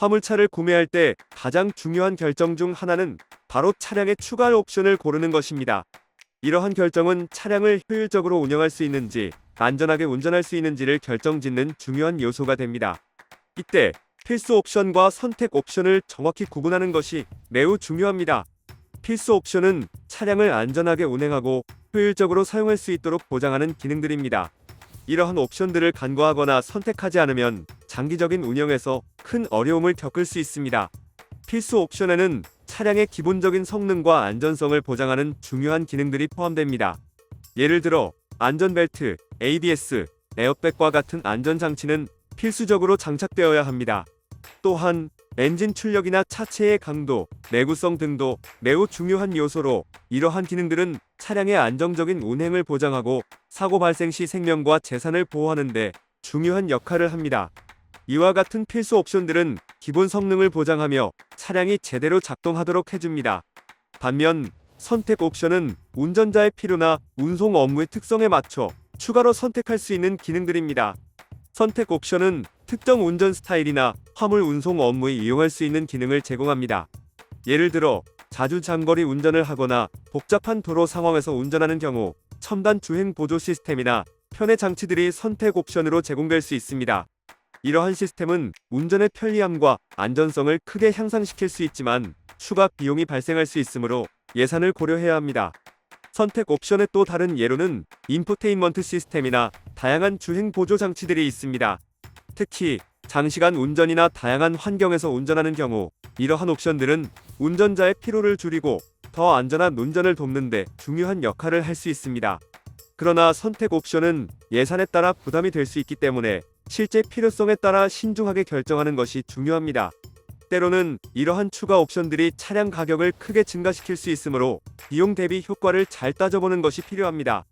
화물차를 구매할 때 가장 중요한 결정 중 하나는 바로 차량의 추가 옵션을 고르는 것입니다. 이러한 결정은 차량을 효율적으로 운영할 수 있는지 안전하게 운전할 수 있는지를 결정짓는 중요한 요소가 됩니다. 이때 필수 옵션과 선택 옵션을 정확히 구분하는 것이 매우 중요합니다. 필수 옵션은 차량을 안전하게 운행하고 효율적으로 사용할 수 있도록 보장하는 기능들입니다. 이러한 옵션들을 간과하거나 선택하지 않으면 장기적인 운영에서 큰 어려움을 겪을 수 있습니다. 필수 옵션에는 차량의 기본적인 성능과 안전성을 보장하는 중요한 기능들이 포함됩니다. 예를 들어 안전벨트, ABS, 에어백과 같은 안전장치는 필수적으로 장착되어야 합니다. 또한 엔진 출력이나 차체의 강도, 내구성 등도 매우 중요한 요소로 이러한 기능들은 차량의 안정적인 운행을 보장하고 사고 발생 시 생명과 재산을 보호하는 데 중요한 역할을 합니다. 이와 같은 필수 옵션들은 기본 성능을 보장하며 차량이 제대로 작동하도록 해줍니다. 반면 선택 옵션은 운전자의 필요나 운송 업무의 특성에 맞춰 추가로 선택할 수 있는 기능들입니다. 선택 옵션은 특정 운전 스타일이나 화물 운송 업무에 이용할 수 있는 기능을 제공합니다. 예를 들어 자주 장거리 운전을 하거나 복잡한 도로 상황에서 운전하는 경우 첨단 주행 보조 시스템이나 편의 장치들이 선택 옵션으로 제공될 수 있습니다. 이러한 시스템은 운전의 편리함과 안전성을 크게 향상시킬 수 있지만 추가 비용이 발생할 수 있으므로 예산을 고려해야 합니다. 선택 옵션의 또 다른 예로는 인포테인먼트 시스템이나 다양한 주행 보조 장치들이 있습니다. 특히 장시간 운전이나 다양한 환경에서 운전하는 경우 이러한 옵션들은 운전자의 피로를 줄이고 더 안전한 운전을 돕는데 중요한 역할을 할 수 있습니다. 그러나 선택 옵션은 예산에 따라 부담이 될 수 있기 때문에 실제 필요성에 따라 신중하게 결정하는 것이 중요합니다. 때로는 이러한 추가 옵션들이 차량 가격을 크게 증가시킬 수 있으므로 비용 대비 효과를 잘 따져보는 것이 필요합니다.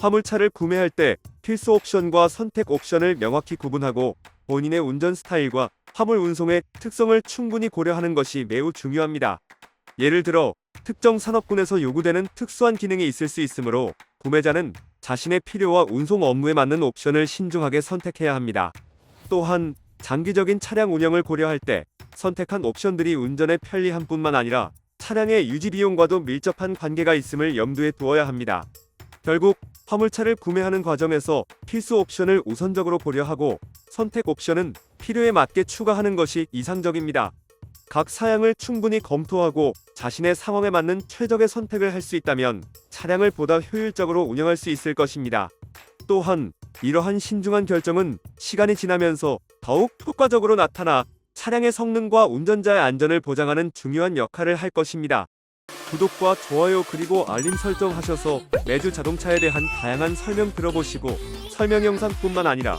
화물차를 구매할 때 필수 옵션과 선택 옵션을 명확히 구분하고 본인의 운전 스타일과 화물 운송의 특성을 충분히 고려하는 것이 매우 중요합니다. 예를 들어 특정 산업군에서 요구되는 특수한 기능이 있을 수 있으므로 구매자는 자신의 필요와 운송 업무에 맞는 옵션을 신중하게 선택해야 합니다. 또한 장기적인 차량 운영을 고려할 때 선택한 옵션들이 운전의 편리함뿐만 아니라 차량의 유지 비용과도 밀접한 관계가 있음을 염두에 두어야 합니다. 결국 화물차를 구매하는 과정에서 필수 옵션을 우선적으로 고려하고 선택 옵션은 필요에 맞게 추가하는 것이 이상적입니다. 각 사양을 충분히 검토하고 자신의 상황에 맞는 최적의 선택을 할 수 있다면 차량을 보다 효율적으로 운영할 수 있을 것입니다. 또한 이러한 신중한 결정은 시간이 지나면서 더욱 효과적으로 나타나 차량의 성능과 운전자의 안전을 보장하는 중요한 역할을 할 것입니다. 구독과 좋아요 그리고 알림 설정 하셔서 매주 자동차에 대한 다양한 설명 들어보시고 설명 영상뿐만 아니라